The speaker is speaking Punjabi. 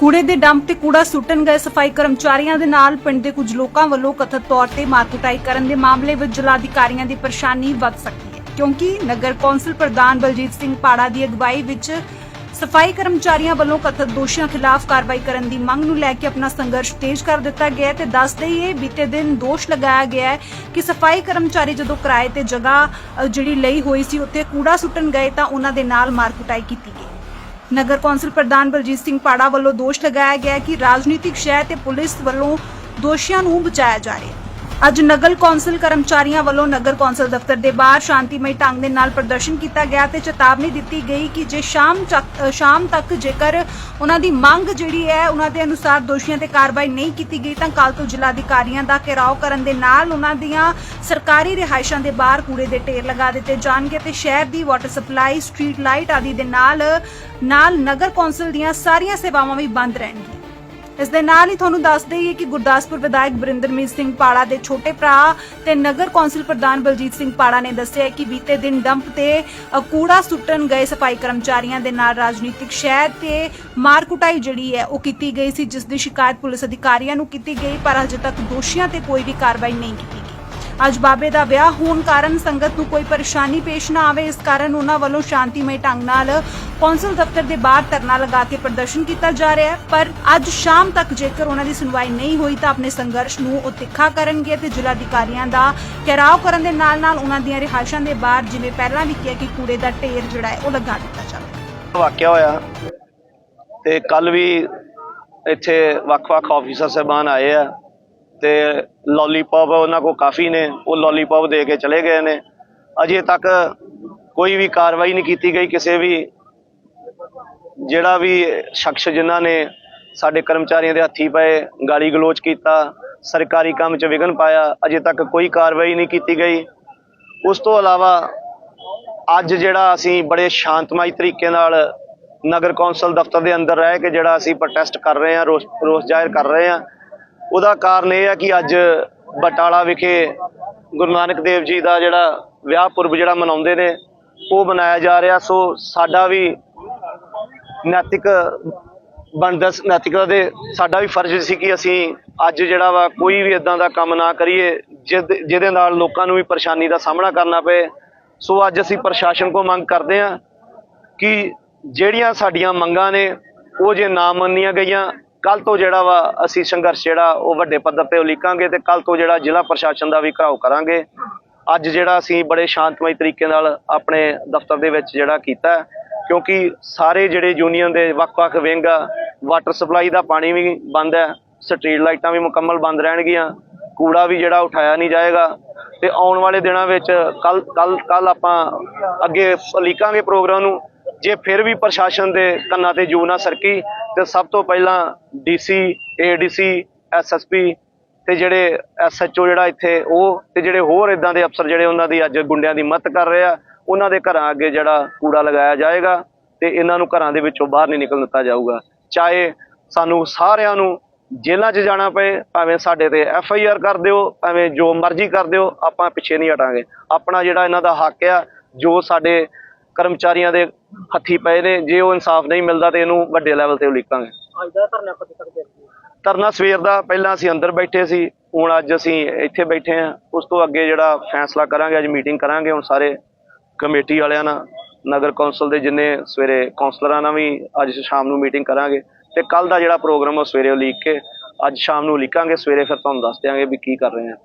ਕੂੜੇ ਦੇ ਡੰਪ ਤੇ ਕੂੜਾ ਸੁੱਟਣ ਗਏ ਸਫ਼ਾਈ ਕਰਮਚਾਰੀਆਂ ਦੇ ਨਾਲ ਪਿੰਡ ਦੇ ਕੁਝ ਲੋਕਾਂ ਵੱਲੋਂ ਕਥਿਤ ਤੌਰ ਤੇ ਮਾਰਕੁਟਾਈ ਕਰਨ ਦੇ ਮਾਮਲੇ ਵਿੱਚ ਜ਼ਿਲ੍ਹਾਧਿਕਾਰੀਆਂ ਦੀ ਪਰੇਸ਼ਾਨੀ ਵੱਧ ਸਕਦੀ ਹੈ। ਕਿਉਂਕਿ ਨਗਰ ਕੌਂਸਲ ਪ੍ਰਧਾਨ ਬਲਜੀਤ ਸਿੰਘ ਪਾੜਾ ਦੀ ਅਗਵਾਈ ਵਿੱਚ ਸਫ਼ਾਈ ਕਰਮਚਾਰੀਆਂ ਵੱਲੋਂ ਕਥਿਤ ਦੋਸ਼ੀਆਂ ਖਿਲਾਫ ਕਾਰਵਾਈ ਕਰਨ ਦੀ ਮੰਗ ਨੂੰ ਲੈ ਕੇ ਆਪਣਾ ਸੰਘਰਸ਼ ਤੇਜ਼ ਕਰ ਦਿੱਤਾ ਗਿਆ ਹੈ ਤੇ ਦੱਸ ਦੇਈਏ ਬੀਤੇ ਦਿਨ ਦੋਸ਼ ਲਗਾਇਆ ਗਿਆ ਕਿ ਸਫ਼ਾਈ ਕਰਮਚਾਰੀ ਜਦੋਂ ਕਿਰਾਏ ਤੇ ਜਗ੍ਹਾ ਜਿਹੜੀ ਲਈ ਹੋਈ ਸੀ, ਉੱਥੇ ਕੂੜਾ ਸੁੱਟਣ ਗਏ ਤਾਂ ਉਹਨਾਂ ਦੇ ਨਾਲ ਮਾਰਕੁਟਾਈ ਕੀਤੀ ਗਈ। ਨਗਰ ਕੌਂਸਲ ਪ੍ਰਧਾਨ ਬਲਜੀਤ ਸਿੰਘ ਪਾੜਾ ਵੱਲੋਂ ਦੋਸ਼ ਲਗਾਇਆ ਗਿਆ ਕਿ ਰਾਜਨੀਤਿਕ ਸ਼ਹਿ ਤੇ ਪੁਲਿਸ ਵੱਲੋਂ ਦੋਸ਼ੀਆਂ ਨੂੰ ਬਚਾਇਆ ਜਾ ਰਿਹਾ ਹੈ। ਅੱਜ ਨਗਰ ਕੌਂਸਲ ਕਰਮਚਾਰੀਆਂ ਵੱਲੋਂ ਨਗਰ ਕੌਂਸਲ ਦਫ਼ਤਰ ਦੇ ਬਾਹਰ ਸ਼ਾਂਤੀਮਈ ਢੰਗ ਦੇ ਨਾਲ ਪ੍ਰਦਰਸ਼ਨ ਕੀਤਾ ਗਿਆ ਤੇ ਚੇਤਾਵਨੀ ਦਿੱਤੀ ਗਈ ਕਿ ਜੇ ਸ਼ਾਮ ਸ਼ਾਮ ਤੱਕ ਜੇਕਰ ਉਹਨਾਂ ਦੀ ਮੰਗ ਜਿਹੜੀ ਹੈ, ਉਹਨਾਂ ਦੇ ਅਨੁਸਾਰ ਦੋਸ਼ੀਆਂ ਤੇ ਕਾਰਵਾਈ ਨਹੀਂ ਕੀਤੀ ਗਈ, ਤਾਂ ਕੱਲ ਤੋਂ ਜ਼ਿਲ੍ਹਾ ਅਧਿਕਾਰੀਆਂ ਦਾ ਘਿਰਾਓ ਕਰਨ ਦੇ ਨਾਲ ਉਹਨਾਂ ਦੀਆਂ ਸਰਕਾਰੀ ਰਿਹਾਇਸ਼ਾਂ ਦੇ ਬਾਹਰ ਕੂੜੇ ਦੇ ਢੇਰ ਲਗਾ ਦਿੱਤੇ ਜਾਣਗੇ ਤੇ ਸ਼ਹਿਰ ਦੀ ਵਾਟਰ ਸਪਲਾਈ ਸਟਰੀਟ ਲਾਈਟ ਆਦਿ ਦੇ ਨਾਲ ਨਾਲ ਨਗਰ ਕੌਂਸਲ ਦੀਆਂ ਸਾਰੀਆਂ ਸੇਵਾਵਾਂ ਵੀ ਬੰਦ ਰਹਿਣਗੀਆਂ। ਇਸ ਦੇ ਨਾਲ ਹੀ ਤੁਹਾਨੂੰ ਦੱਸ ਦਈਏ ਕਿ ਗੁਰਦਾਸਪੁਰ ਵਿਧਾਇਕ ਬਰਿੰਦਰਮੀਤ ਸਿੰਘ ਪਾੜਾ ਦੇ ਛੋਟੇ ਭਰਾ ਤੇ ਨਗਰ ਕੌਂਸਲ ਪ੍ਰਧਾਨ ਬਲਜੀਤ ਸਿੰਘ ਪਾੜਾ ਨੇ ਦੱਸਿਆ ਕਿ ਬੀਤੇ ਦਿਨ ਡੰਪ ਤੇ ਕੂੜਾ ਸੁੱਟਣ ਗਏ ਸਫ਼ਾਈ ਕਰਮਚਾਰੀਆਂ ਦੇ ਨਾਲ ਰਾਜਨੀਤਿਕ ਸ਼ਹਿਰ ਤੇ ਮਾਰਕੁਟਾਈ ਜਿਹੜੀ ਹੈ ਉਹ ਕੀਤੀ ਗਈ ਸੀ, ਜਿਸ ਦੀ ਸ਼ਿਕਾਇਤ ਪੁਲਿਸ ਅਧਿਕਾਰੀਆਂ ਨੂੰ ਕੀਤੀ ਗਈ, ਪਰ ਅਜੇ ਤੱਕ ਦੋਸ਼ੀਆਂ ਤੇ ਕੋਈ ਵੀ ਕਾਰਵਾਈ ਨਹੀਂ ਕੀਤੀ। ਅੱਜ ਬਾਬੇ ਦਾ ਵਿਆਹ ਹੋਣ ਕਾਰਨ ਸੰਗਤ ਨੂੰ ਕੋਈ ਪਰੇਸ਼ਾਨੀ ਪੇਸ਼ ਨਾ ਆਵੇ, ਇਸ ਕਾਰਨ ਉਹਨਾਂ ਵੱਲੋਂ ਸ਼ਾਂਤੀਮਈ ਢੰਗ ਨਾਲ ਕੌਂਸਲ ਦਫ਼ਤਰ ਦੇ ਬਾਹਰ ਧਰਨਾ ਲਗਾ ਕੇ ਪ੍ਰਦਰਸ਼ਨ ਕੀਤਾ ਜਾ ਰਿਹਾ ਹੈ। ਪਰ ਅੱਜ ਸ਼ਾਮ ਤੱਕ ਜੇਕਰ ਉਹਨਾਂ ਦੀ ਸੁਣਵਾਈ ਨਹੀਂ ਹੋਈ ਤਾਂ ਆਪਣੇ ਸੰਘਰਸ਼ ਨੂੰ ਉਹ ਤਿੱਖਾ ਕਰਨਗੇ ਤੇ ਜ਼ਿਲ੍ਹਾ ਅਧਿਕਾਰੀਆਂ ਦਾ ਘਿਰਾਓ ਕਰਨ ਦੇ ਨਾਲ ਨਾਲ ਉਹਨਾਂ ਦੀਆਂ ਰਿਹਾਇਸ਼ਾਂ ਦੇ ਬਾਹਰ ਜਿਵੇਂ ਪਹਿਲਾਂ ਵੀ ਕਿਹਾ ਕਿ ਕੂੜੇ ਦਾ ਢੇਰ ਜਿਹੜਾ ਹੈ ਉਹ ਲਗਾ ਦਿੱਤਾ ਜਾਵੇ। ਵਾਕਿਆ ਹੋਇਆ ਤੇ ਕੱਲ ਵੀ ਇੱਥੇ ਵੱਖ-ਵੱਖ ਆਫੀਸਰ ਸਾਹਿਬਾਨ ਆਏ ਆ। ਤੇ ਲੋਲੀਪੌਪ ਉਹਨਾਂ ਕੋ ਕਾਫੀ ਨੇ, ਉਹ ਲੋਲੀਪੌਪ ਦੇ ਕੇ ਚਲੇ ਗਏ ਨੇ। ਅਜੇ ਤੱਕ ਕੋਈ ਵੀ ਕਾਰਵਾਈ ਨਹੀਂ ਕੀਤੀ ਗਈ ਕਿਸੇ ਵੀ, ਜਿਹੜਾ ਵੀ ਸ਼ਖਸ ਜਿਨ੍ਹਾਂ ਨੇ ਸਾਡੇ ਕਰਮਚਾਰੀਆਂ ਦੇ ਹੱਥੀ ਪਏ, ਗਾਲੀ ਗਲੋਚ ਕੀਤਾ, ਸਰਕਾਰੀ ਕੰਮ 'ਚ ਵਿਘਨ ਪਾਇਆ, ਅਜੇ ਤੱਕ ਕੋਈ ਕਾਰਵਾਈ ਨਹੀਂ ਕੀਤੀ ਗਈ। ਉਸ ਤੋਂ ਇਲਾਵਾ ਅੱਜ ਜਿਹੜਾ ਅਸੀਂ ਬੜੇ ਸ਼ਾਂਤਮਈ ਤਰੀਕੇ ਨਾਲ ਨਗਰ ਕੌਂਸਲ ਦਫ਼ਤਰ ਦੇ ਅੰਦਰ ਰਹਿ ਕੇ ਜਿਹੜਾ ਅਸੀਂ ਪ੍ਰੋਟੈਸਟ ਕਰ ਰਹੇ ਹਾਂ ਰੋਸ ਰੋਸ ਜ਼ਾਹਿਰ ਕਰ ਰਹੇ ਹਾਂ ਉਹਦਾ ਕਾਰਨ ਇਹ ਹੈ ਕਿ ਅੱਜ ਬਟਾਲਾ ਵਿਖੇ ਗੁਰੂ ਨਾਨਕ ਦੇਵ ਜੀ ਦਾ ਜਿਹੜਾ ਵਿਆਹ ਪੁਰਬ ਜਿਹੜਾ ਮਨਾਉਂਦੇ ਨੇ, ਉਹ ਮਨਾਇਆ ਜਾ ਰਿਹਾ। ਸੋ ਸਾਡਾ ਵੀ ਨੈਤਿਕ ਬਣਦਾ, ਨੈਤਿਕਤਾ ਦੇ ਸਾਡਾ ਵੀ ਫਰਜ਼ ਸੀ ਕਿ ਅਸੀਂ ਅੱਜ ਜਿਹੜਾ ਵਾ ਕੋਈ ਵੀ ਇਦਾਂ ਦਾ ਕੰਮ ਨਾ ਕਰੀਏ, ਜਿਦ- ਜਿਹਦੇ ਨਾਲ ਲੋਕਾਂ ਨੂੰ ਵੀ ਪਰੇਸ਼ਾਨੀ ਦਾ ਸਾਹਮਣਾ ਕਰਨਾ ਪਏ। ਸੋ ਅੱਜ ਅਸੀਂ ਪ੍ਰਸ਼ਾਸਨ ਕੋ ਮੰਗ ਕਰਦੇ ਹਾਂ ਕਿ ਜਿਹੜੀਆਂ ਸਾਡੀਆਂ ਮੰਗਾਂ ਨੇ, ਉਹ ਜੇ ਨਾ ਮੰਨੀਆਂ ਗਈਆਂ ਕੱਲ ਤੋਂ ਜਿਹੜਾ ਵਾ ਅਸੀਂ ਸੰਘਰਸ਼ ਜਿਹੜਾ ਉਹ ਵੱਡੇ ਪੱਧਰ ਤੇ ਉਲੀਕਾਂਗੇ ਤੇ ਕੱਲ ਤੋਂ ਜਿਹੜਾ ਜ਼ਿਲ੍ਹਾ ਪ੍ਰਸ਼ਾਸਨ ਦਾ ਵੀ ਘਰਾਓ ਕਰਾਂਗੇ। ਅੱਜ ਜਿਹੜਾ ਅਸੀਂ ਬੜੇ ਸ਼ਾਂਤਮਈ ਤਰੀਕੇ ਨਾਲ ਆਪਣੇ ਦਫ਼ਤਰ ਦੇ ਵਿੱਚ ਜਿਹੜਾ ਕੀਤਾ ਕਿਉਂਕਿ ਸਾਰੇ ਜਿਹੜੇ ਯੂਨੀਅਨ ਦੇ ਵੱਖ-ਵੱਖ ਵਿੰਗ ਆ, ਵਾਟਰ ਸਪਲਾਈ ਦਾ ਪਾਣੀ ਵੀ ਬੰਦ ਹੈ, ਸਟਰੀਟ ਲਾਈਟਾਂ ਵੀ ਮੁਕੰਮਲ ਬੰਦ ਰਹਿਣਗੀਆਂ, ਕੂੜਾ ਵੀ ਜਿਹੜਾ ਉਠਾਇਆ ਨਹੀਂ ਜਾਏਗਾ ਤੇ ਆਉਣ ਵਾਲੇ ਦਿਨਾਂ ਵਿੱਚ ਕੱਲ ਕੱਲ ਕੱਲ ਆਪਾਂ ਅੱਗੇ ਉਲੀਕਾਂਗੇ ਪ੍ਰੋਗਰਾਮ ਨੂੰ, ਜੇ ਫਿਰ ਵੀ ਪ੍ਰਸ਼ਾਸਨ ਦੇ ਕੰਨਾਂ ਤੇ ਜੂ ਨਾ ਸਰਕੀ ਤੇ ਸਭ ਤੋਂ ਪਹਿਲਾਂ ਡੀਸੀ ਏਡੀਸੀ ਐਸਐਸਪੀ ਤੇ ਜਿਹੜੇ ਐਸਐਚਓ ਜਿਹੜਾ ਇੱਥੇ ਉਹ ਤੇ ਜਿਹੜੇ ਹੋਰ ਇਦਾਂ ਦੇ ਅਫਸਰ ਜਿਹੜੇ ਉਹਨਾਂ ਦੀ ਅੱਜ ਗੁੰਡਿਆਂ ਦੀ ਮਦਦ ਕਰ ਰਹੇ ਆ, ਉਹਨਾਂ ਦੇ ਘਰਾਂ ਅੱਗੇ ਜਿਹੜਾ ਕੂੜਾ ਲਗਾਇਆ ਜਾਏਗਾ ਤੇ ਇਹਨਾਂ ਨੂੰ ਘਰਾਂ ਦੇ ਵਿੱਚੋਂ ਬਾਹਰ ਨਹੀਂ ਨਿਕਲਣ ਦਿੱਤਾ ਜਾਊਗਾ। ਚਾਹੇ ਸਾਨੂੰ ਸਾਰਿਆਂ ਨੂੰ ਜੇਲ੍ਹਾਂ 'ਚ ਜਾਣਾ ਪਏ, ਭਾਵੇਂ ਸਾਡੇ ਤੇ ਐਫ ਆਈ ਆਰ ਕਰ ਦਿਓ, ਭਾਵੇਂ ਜੋ ਮਰਜ਼ੀ ਕਰ ਦਿਓ, ਆਪਾਂ ਪਿੱਛੇ ਨਹੀਂ ਹਟਾਂਗੇ। ਆਪਣਾ ਜਿਹੜਾ ਇਹਨਾਂ ਦਾ ਹੱਕ ਆ, ਜੋ ਸਾਡੇ ਕਰਮਚਾਰੀਆਂ ਦੇ ਹੱਥੀ ਪਏ ਨੇ ਜੇ ਉਹ ਇਨਸਾਫ ਨਹੀਂ ਮਿਲਦਾ ਤੇ ਇਹਨੂੰ ਵੱਡੇ ਲੈਵਲ ਤੇ ਉਲੀਕਾਂਗੇ। ਅੱਜ ਦਾ ਧਰਨਾ ਕਦੋਂ ਤੱਕ ਦੇ ਧਰਨਾ ਸਵੇਰ ਦਾ ਪਹਿਲਾਂ ਅਸੀਂ ਅੰਦਰ ਬੈਠੇ ਸੀ ਹੁਣ ਅੱਜ ਅਸੀਂ ਇੱਥੇ ਬੈਠੇ ਹਾਂ। ਉਸ ਤੋਂ ਅੱਗੇ ਜਿਹੜਾ ਫੈਸਲਾ ਕਰਾਂਗੇ ਅੱਜ ਮੀਟਿੰਗ ਕਰਾਂਗੇ ਹੁਣ ਸਾਰੇ ਕਮੇਟੀ ਵਾਲਿਆਂ ਨਾਲ ਨਗਰ ਕੌਂਸਲ ਦੇ ਜਿੰਨੇ ਸਵੇਰੇ ਕੌਂਸਲਰਾਂ ਨਾਲ ਵੀ ਅੱਜ ਸ਼ਾਮ ਨੂੰ ਮੀਟਿੰਗ ਕਰਾਂਗੇ। ਤੇ ਕੱਲ ਦਾ ਜਿਹੜਾ ਪ੍ਰੋਗਰਾਮ ਉਹ ਸਵੇਰੇ ਉਲੀਕ ਕੇ ਅੱਜ ਸ਼ਾਮ ਨੂੰ ਉਲੀਕਾਂਗੇ ਸਵੇਰੇ ਫਿਰ ਤੁਹਾਨੂੰ ਦੱਸ ਦਿਆਂਗੇ ਵੀ ਕੀ ਕਰ ਰਹੇ ਹਾਂ।